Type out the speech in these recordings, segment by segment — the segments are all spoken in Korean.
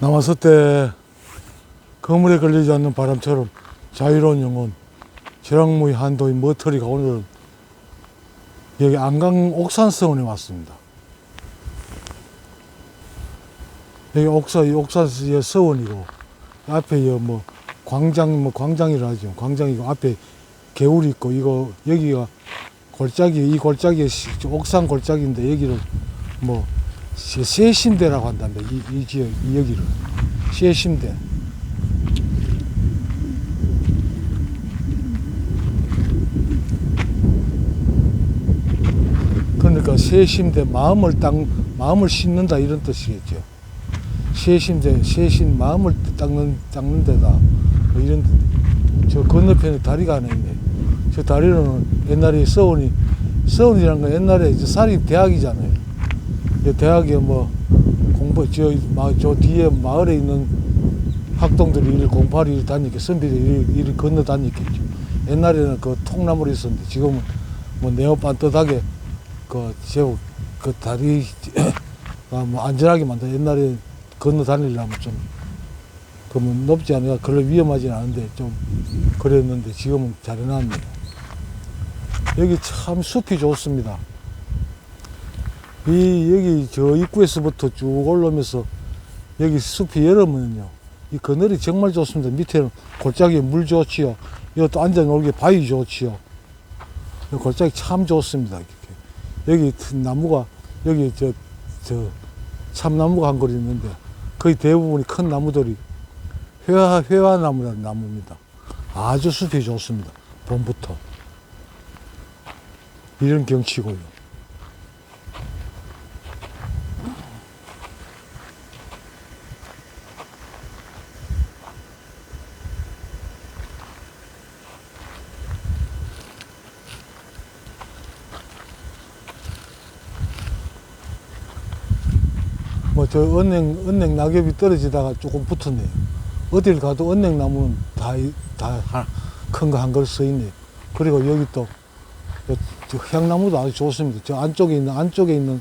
남았을 때 그물에 걸리지 않는 바람처럼 자유로운 영혼 지랑무의 한도인 머터리가 오늘은 여기 안강 옥산서원에 왔습니다. 여기 옥사, 이 옥산의 서원이고 앞에 여뭐 광장 뭐 광장이라 하죠. 광장이고 앞에 개울이 있고 이거 여기가 골짜기 이 골짜기 옥산 골짜기인데 여기를 뭐 세- 세신대라고 한답니다. 이, 이 지역 이 여기를 세신대. 그러니까 세심대 마음을 땅 마음을 씻는다 이런 뜻이겠죠. 세심대 세신 마음을 닦는 닦는 데다 뭐 이런 저 건너편에 다리가 하나 있네. 저 다리는 옛날에 서원이 서원이라는 건 옛날에 이제 살이 대학이잖아요. 이 대학에 뭐 공부 저저 뒤에 마을에 있는 학동들이 이를 공부하러 이리 다니게 선비들이 이리, 이리 건너 다니겠죠. 옛날에는 그 통나무로 있었는데 지금은 뭐 네오 반듯하게 그 제국 그 다리 아, 뭐 안전하게 만든 옛날에 건너 다니려면 좀 그러면 높지 않으니까 별로 위험하진 않은데 좀 그랬는데 지금은 잘 해놨네요. 여기 참 숲이 좋습니다. 이 여기 저 입구에서부터 쭉 올라오면서 여기 숲이 여름은요 이 그늘이 정말 좋습니다. 밑에는 골짜기에 물 좋지요. 이것도 앉아 놀기 바위 좋지요. 이 골짜기 참 좋습니다. 이렇게. 여기 나무가 여기 저 저 참나무가 한 그루 있는데 거의 대부분이 큰 나무들이 회화 회화나무라는 나무입니다. 아주 숲이 좋습니다. 봄부터 이런 경치고요. 저 은행 은행 낙엽이 떨어지다가 조금 붙었네요. 어딜 가도 은행 나무는 다 다 큰 거한 그루 써 있네요. 그리고 여기 또 저, 저 향나무도 아주 좋습니다. 저 안쪽에 있는 안쪽에 있는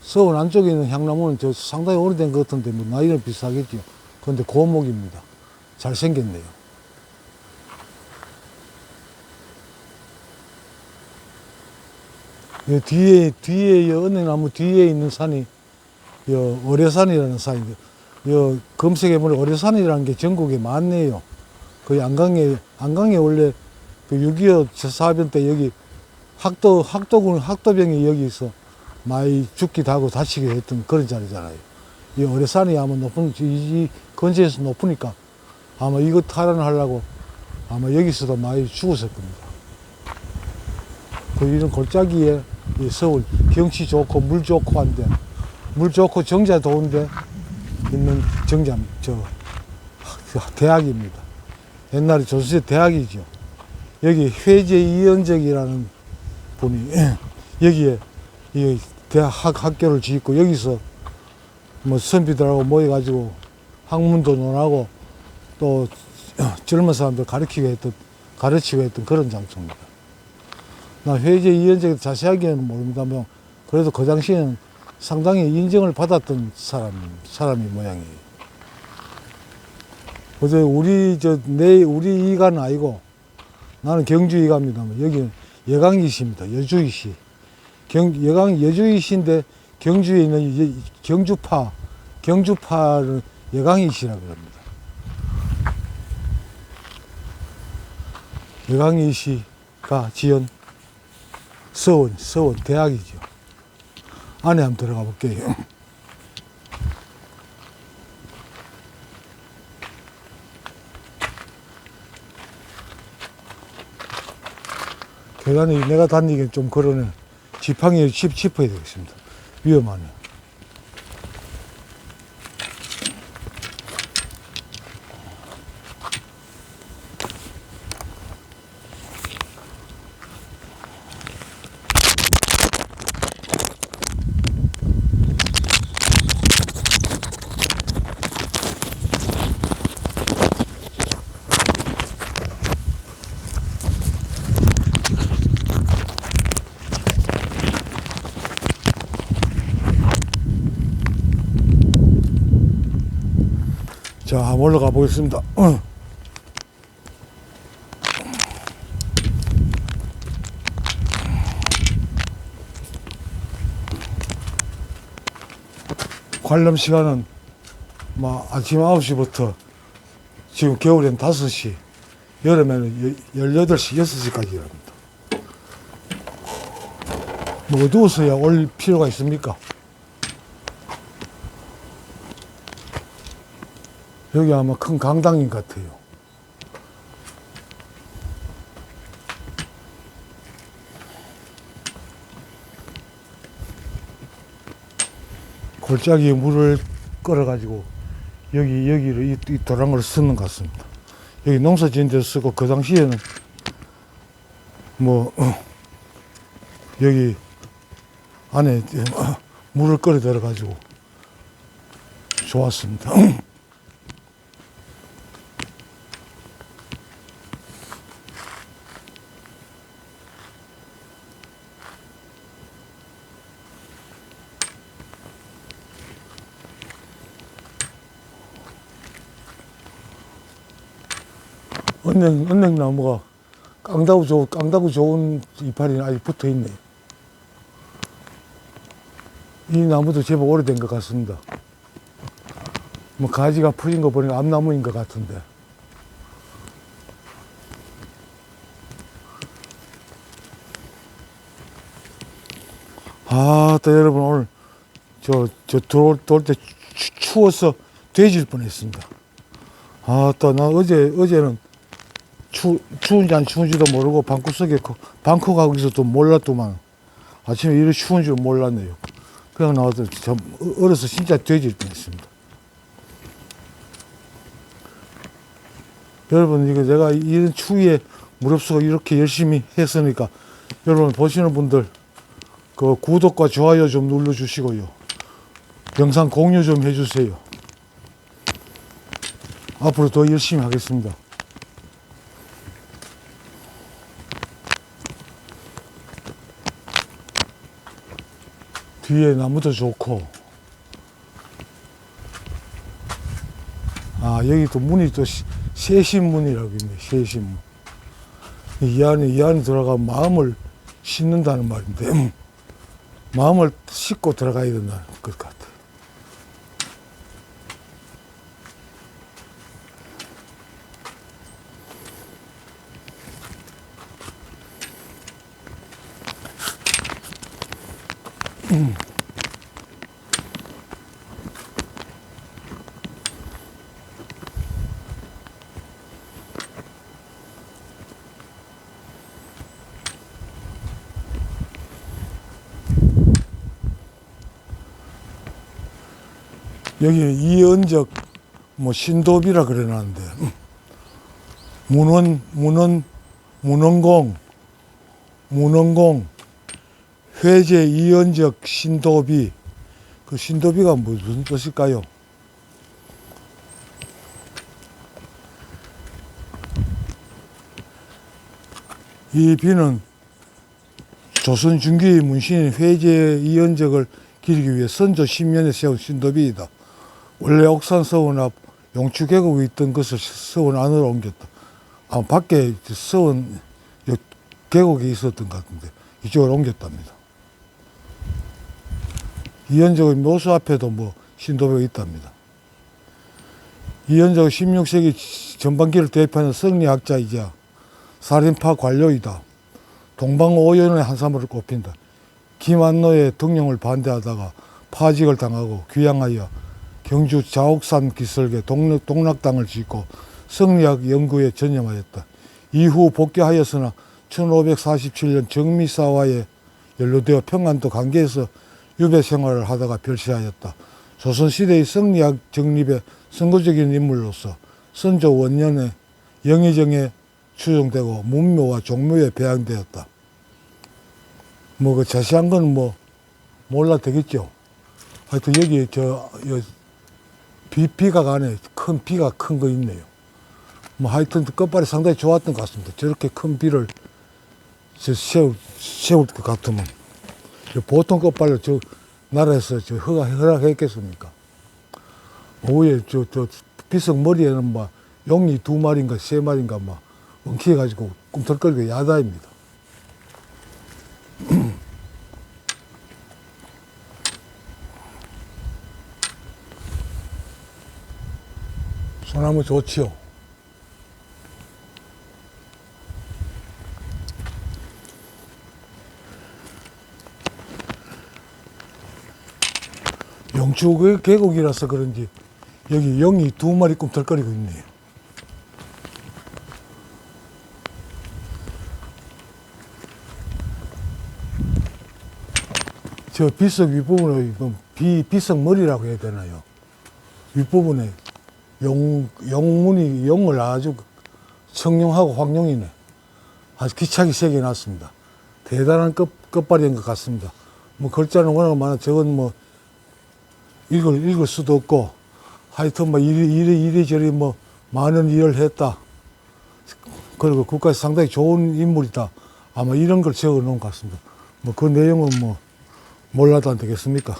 서울 안쪽에 있는 향나무는 저 상당히 오래된 것 같은데 뭐 나이는 비슷하겠죠. 그런데 고목입니다. 잘 생겼네요. 이 뒤에 뒤에 이 은행나무 뒤에 있는 산이 여 어뢰산이라는 산인데 여 검색해보면 어뢰산이라는 게 전국에 많네요. 그 안강에 안강에 원래 그6.25 사변 때 여기 학도 학도군 학도병이 여기서 많이 죽기도 하고 다치게 했던 그런 자리잖아요. 이 어뢰산이 아마 높은 이, 이 근처에서 높으니까 아마 이거 탈환하려고 아마 여기서도 많이 죽었을 겁니다. 그 이런 골짜기에 이 서울 경치 좋고 물 좋고 한데 물 좋고 정자 좋은데 있는 정자 저 대학입니다. 옛날에 조선시대 대학이죠. 여기 회제 이연적이라는 분이 여기에 이 대학 학- 학교를 짓고 여기서 뭐 선비들하고 모여가지고 학문도 논하고 또 젊은 사람들 가르치게 했던 가르치고 했던 그런 장소입니다. 나 회제 이연적 자세하게는 모릅니다만 그래도 그 당시에는 상당히 인정을 받았던 사람 사람이 모양이에요. 그래서 우리 저 내 우리 이가는 아니고 나는 경주 이가입니다만 여기는 예강이시입니다. 여주이시. 경 예강 여주이시인데 경주에 있는 이- 경주파 경주파를 예강이시라고 합니다. 예강이시가 지은 서원 서원 대학이죠. 안에 한번 들어가 볼게요. 계단이 내가 다니기엔 좀 그러네. 지팡이 짚, 짚어야 되겠습니다. 위험하네. 올라가 보겠습니다. 어. 관람 시간은 뭐 아침 9시부터 지금 겨울엔 5시, 여름에는 18시, 6시까지랍니다. 뭐 어두워서야 올 필요가 있습니까? 여기 아마 큰 강당인 것 같아요. 골짜기에 물을 끌어가지고 여기 여기를 이, 이 도랑을 쓰는 것 같습니다. 여기 농사 지은 데 쓰고 그 당시에는 뭐 어, 여기 안에 어, 물을 끌어 들어 가지고 좋았습니다. 은행, 은행나무가 깡다구 좋, 깡다구 좋은 이파리 아직 붙어 있네. 이 나무도 제법 오래된 것 같습니다. 뭐 가지가 풀린 거 보니까 암나무인 것 같은데. 아, 또 여러분 오늘 저, 저 들어올, 들어올 때 추- 추워서 돼질 뻔 했습니다. 아, 또 나 어제, 어제는 추, 추운지 안 추운지도 모르고 방구석에 그- 방콕하고 있어도 몰랐더만 아침에 이렇게 추운 줄 몰랐네요. 그냥 나와서 참 어- 얼어서 진짜 돼질 뻔했습니다. 여러분 이거 내가 이런 추위에 무렵쓰고 이렇게 열심히 했으니까 여러분 보시는 분들 그 구독과 좋아요 좀 눌러주시고요. 영상 공유 좀 해주세요. 앞으로 더 열심히 하겠습니다. 뒤에 나무도 좋고. 아 여기 또 문이 또 시- 세신문이라고 있네 세신문. 이 안에 이 안에 들어가면 마음을 씻는다는 말인데 마음을 씻고 들어가야 된다는 것 같아 여기 이은적 뭐 신도비라 그래놨는데 문원 문원 문원공 문원공 회제 이은적 신도비 그 신도비가 무슨 뜻일까요? 이 비는 조선 중기의 문신인 회제 이은적을 기리기 위해 선조 10년에 세운 신도비이다. 원래 옥산 서원 앞 용추 계곡에 있던 것을 서원 안으로 옮겼다. 아, 밖에 서원 요 계곡이 있었던 것 같은데 이쪽으로 옮겼답니다. 이현적의 묘수 앞에도 뭐 신도배가 있답니다. 이현적은 16세기 전반기를 대표하는 성리학자이자 살인파 관료이다. 동방오연의 한 사람으로 꼽힌다. 김한노의 등용을 반대하다가 파직을 당하고 귀양하여 경주 자옥산 기슭에 동락, 동락 당을 짓고 성리학 연구에 전념하였다. 이후 복귀하였으나 1547년 정미사화에 연루되어 평안도 관계에서 유배 생활을 하다가 별세하였다. 조선시대의 성리학 정립의 선거적인 인물로서 선조 원년에 영의정에 추정되고 문묘와 종묘에 배양되었다. 뭐 그 자세한 건 뭐 몰라 되겠죠. 하여튼 여기 저 여, 비, 비가 가네. 큰 비가 큰 거 있네요. 뭐 하여튼 끝발이 상당히 좋았던 것 같습니다. 저렇게 큰 비를 저 세울, 세울 것 같으면. 저 보통 끝발로 저 나라에서 저 허가, 허락했겠습니까? 오후에 저, 저 비석 머리에는 막 용이 두 마리인가 세 마리인가 막 엉키해가지고 꿈틀거리고 야다입니다. 소나무 좋지요. 영 주그 계곡이라서 그런지 여기 영이 두 마리 꿈틀거리고 있네요. 저 비석 윗부분에 비, 비석 머리라고 해야 되나요? 윗부분에 용, 용문이 용을 아주 청룡하고 황룡이네. 아주 기차게 새겨놨습니다. 대단한 끝, 끝발인 것 같습니다. 뭐 글자는 워낙 많아 저건 뭐 읽을, 읽을 수도 없고 하여튼 뭐 이리, 이리, 이리저리 뭐 많은 일을 했다. 그리고 국가에서 상당히 좋은 인물이다. 아마 이런 걸 적어 놓은 것 같습니다. 뭐 그 내용은 뭐 몰라도 안 되겠습니까?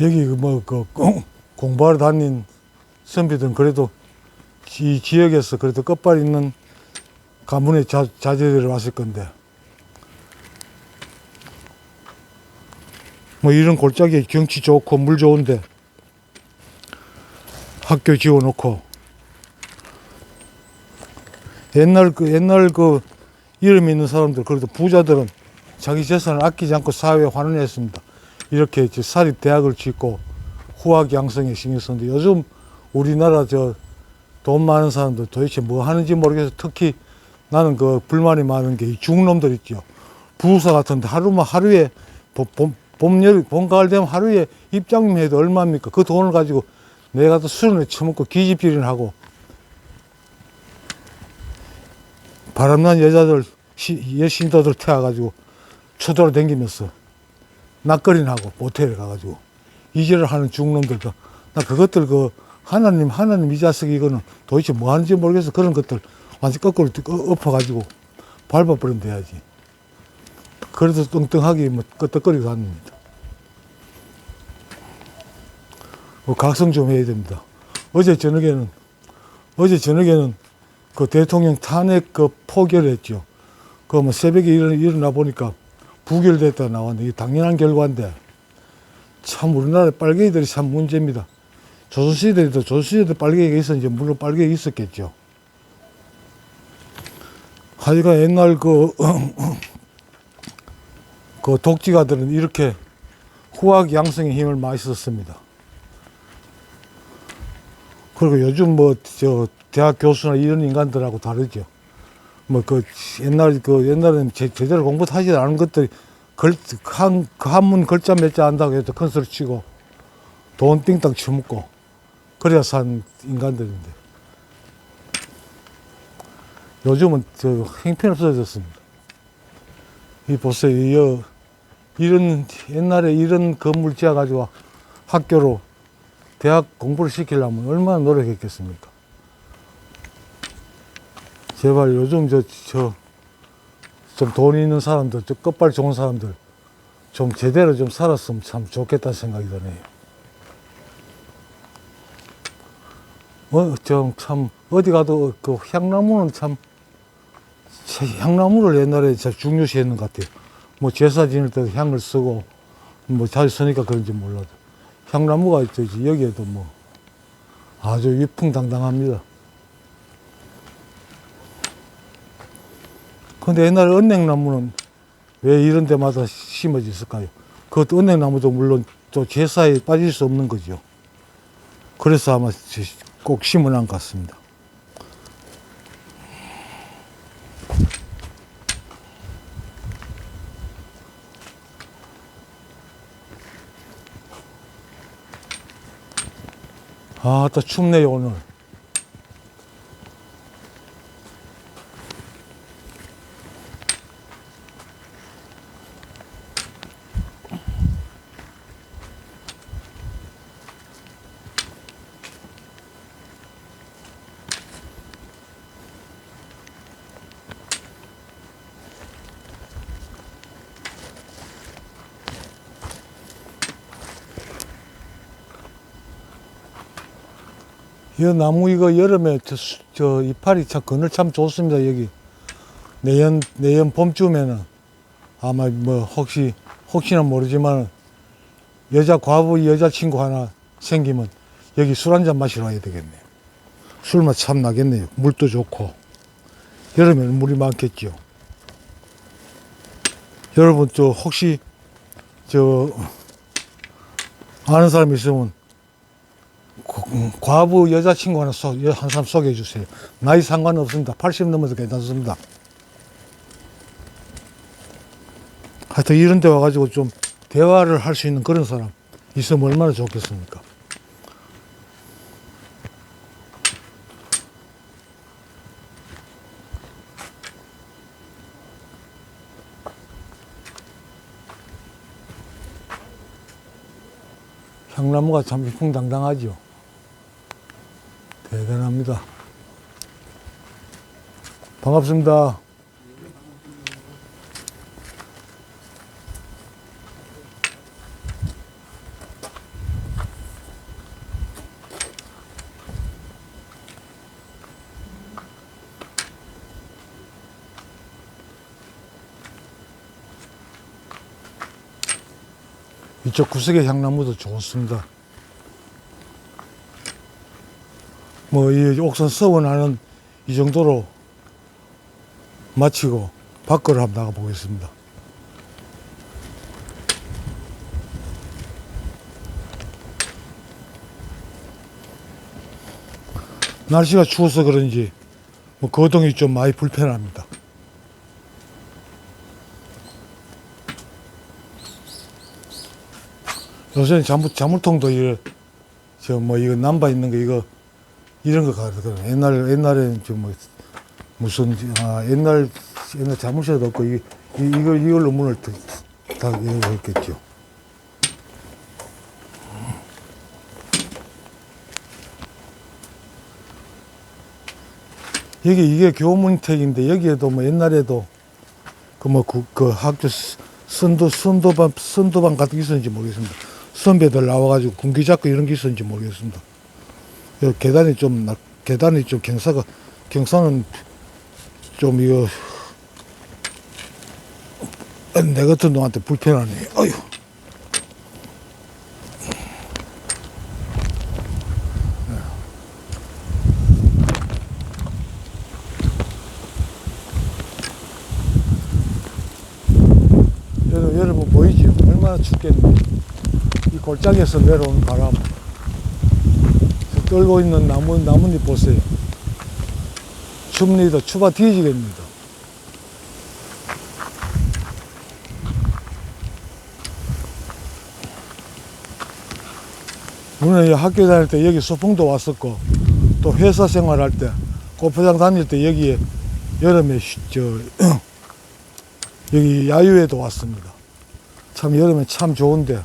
여기 뭐그 공부하러 다닌 선비들은 그래도 이 지역에서 그래도 끝발 있는 가문의 자, 자제들이 왔을 건데 뭐 이런 골짜기 경치 좋고 물 좋은데 학교 지어놓고 옛날 그 옛날 그 이름 있는 사람들 그래도 부자들은 자기 재산을 아끼지 않고 사회에 환원했습니다. 이렇게 이제 사립 대학을 짓고 후학 양성에 신경 썼는데 요즘 우리나라 저 돈 많은 사람들 도대체 뭐 하는지 모르겠어. 특히 나는 그 불만이 많은 게 이 중놈들 있죠. 부사 같은데 하루만 하루에 봄, 봄, 봄, 여름, 봄, 가을 되면 하루에 입장료 해도 얼마입니까? 그 돈을 가지고 내가 또 술을 처먹고 기집질을 하고 바람난 여자들, 시, 여신도들 태워가지고 초도로 댕기면서 하고 모텔에 가가지고 이질을 하는 중놈들도 나 그것들 그 하나님 하나님 이 자식 이거는 도대체 뭐 하는지 모르겠어 그런 것들 완전 거꾸로 엎- 엎어가지고 밟아버리면 돼야지. 그래도 뚱뚱하게 뭐 끄떡거리고 다닙니다. 뭐 각성 좀 해야 됩니다. 어제 저녁에는 어제 저녁에는 그 대통령 탄핵 그 포결했죠. 그 뭐 새벽에 일어, 일어나 보니까 부결됐다 나왔는데 이게 당연한 결과인데 참 우리나라 빨갱이들이 참 문제입니다. 조선시대에도 조선시대도 빨갱이가 있었는지 물론 빨갱이 있었겠죠. 하여간 옛날 그, 그 독지가들은 이렇게 후학 양성의 힘을 많이 썼습니다. 그리고 요즘 뭐 저 대학 교수나 이런 인간들하고 다르죠. 뭐 그 옛날 그 옛날에는 제, 제대로 공부도 하지 않은 것들이 글한 그 한문 글자 몇 자 안다고 해도 큰 소리 치고 돈 띵땅 쳐먹고 그래야 산 인간들인데 요즘은 저 행편 없어졌습니다. 이 보세요, 이 여- 이런 옛날에 이런 건물 지어 가지고 학교로 대학 공부를 시키려면 얼마나 노력했겠습니까? 제발 요즘 저, 저, 좀 돈 있는 사람들, 저 끝발 좋은 사람들, 좀 제대로 좀 살았으면 참 좋겠다 생각이 드네요. 뭐, 좀 참, 어디 가도 그 향나무는 참, 참 향나무를 옛날에 참 중요시 했는 것 같아요. 뭐 제사 지낼 때도 향을 쓰고, 뭐 잘 쓰니까 그런지 몰라도. 향나무가 있지, 여기에도 뭐, 아주 위풍당당합니다. 근데 옛날에 은행나무는 왜 이런 데마다 심어졌을까요? 그것도 은행나무도 물론 또 제사에 빠질 수 없는 거죠. 그래서 아마 꼭 심어놓은 것 같습니다. 아, 또 춥네요, 오늘. 이 나무 이거 여름에 저, 수- 저 이파리 참 그늘 참 좋습니다 여기. 내년 내년 봄쯤에는 아마 뭐 혹시 혹시나 모르지만 여자 과부 여자친구 하나 생기면 여기 술 한 잔 마시러 와야 되겠네요. 술맛 참 나겠네요. 물도 좋고. 여름에는 물이 많겠죠 여러분 저 혹시 저 아는 사람 있으면 고- 음, 과부 여자친구 하나 한 사람 소개해 주세요. 나이 상관없습니다. 80 넘어도 괜찮습니다. 하여튼 이런 데 와가지고 좀 대화를 할 수 있는 그런 사람 있으면 얼마나 좋겠습니까? 향나무가 참 위풍당당하죠. 대단합니다. 반갑습니다. 이쪽 구석의 향나무도 좋습니다. 뭐, 이 옥산 서원하는 이 정도로 마치고 밖으로 한번 나가 보겠습니다. 날씨가 추워서 그런지 뭐 거동이 좀 많이 불편합니다. 요새는 자물, 자물통도 이거 저뭐 이거 남바 있는 거 이거 이런 거 가거든. 옛날 옛날에는 저뭐 무슨 아 옛날 옛날 자물쇠도 없고 이, 이 이걸 이걸로 문을 다, 다 했겠죠. 여기 이게 교문택인데 여기에도 뭐 옛날에도 그 뭐그 학교 스- 선도 선도반 선도반 같은 게 있었는지 모르겠습니다. 선배들 나와가지고 군기 잡고 이런 게 있었는지 모르겠습니다. 여 계단이 좀 나- 계단이 좀 경사가 경사는 좀 이거 내 같은 놈한테 불편하네. 어휴. 여러분, 여러분 보이죠? 얼마나 춥겠는데. 이 골짜기에서 내려오는 바람. 저 떨고 있는 나무, 나뭇잎 보세요. 춥니다. 추가 뒤지겠습니다. 오늘 학교 다닐 때 여기 소풍도 왔었고, 또 회사 생활할 때, 골프장 다닐 때 여기에 여름에 쉬- 저, 여기 야유회도 왔습니다. 참 여름에 참 좋은데.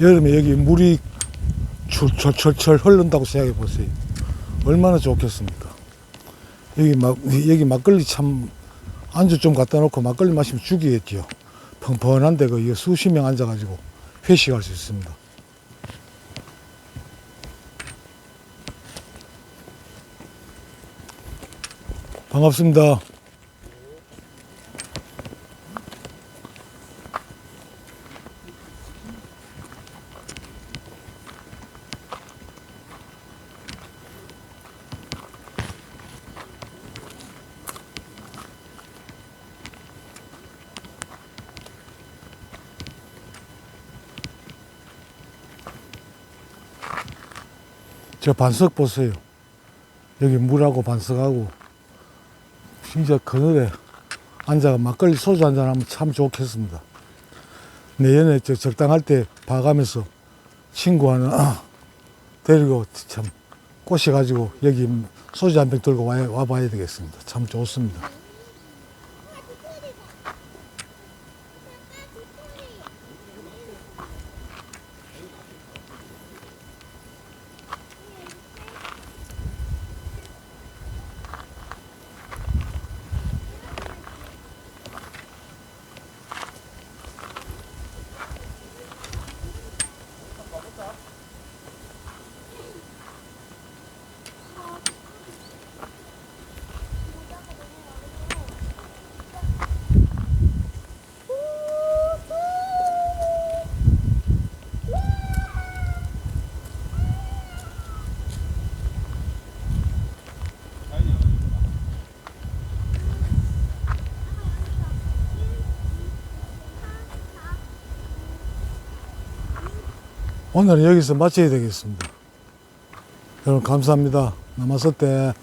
여름에 여기 물이 철철철 흐른다고 생각해 보세요. 얼마나 좋겠습니까? 여기 막 여기 막걸리 참 안주 좀 갖다 놓고 막걸리 마시면 죽이겠죠. 펑펑한데 그 수십 명 앉아가지고 회식할 수 있습니다. 반갑습니다. 저 반석 보세요. 여기 물하고 반석하고 진짜 그늘에 앉아가 막걸리 소주 한잔 하면 참 좋겠습니다. 내년에 저 적당할 때 봐가면서 친구 하나 데리고 참 꼬셔가지고 여기 소주 한 병 들고 와, 와봐야 되겠습니다. 참 좋습니다. 오늘은 여기서 마쳐야 되겠습니다. 여러분 감사합니다. 남았을 때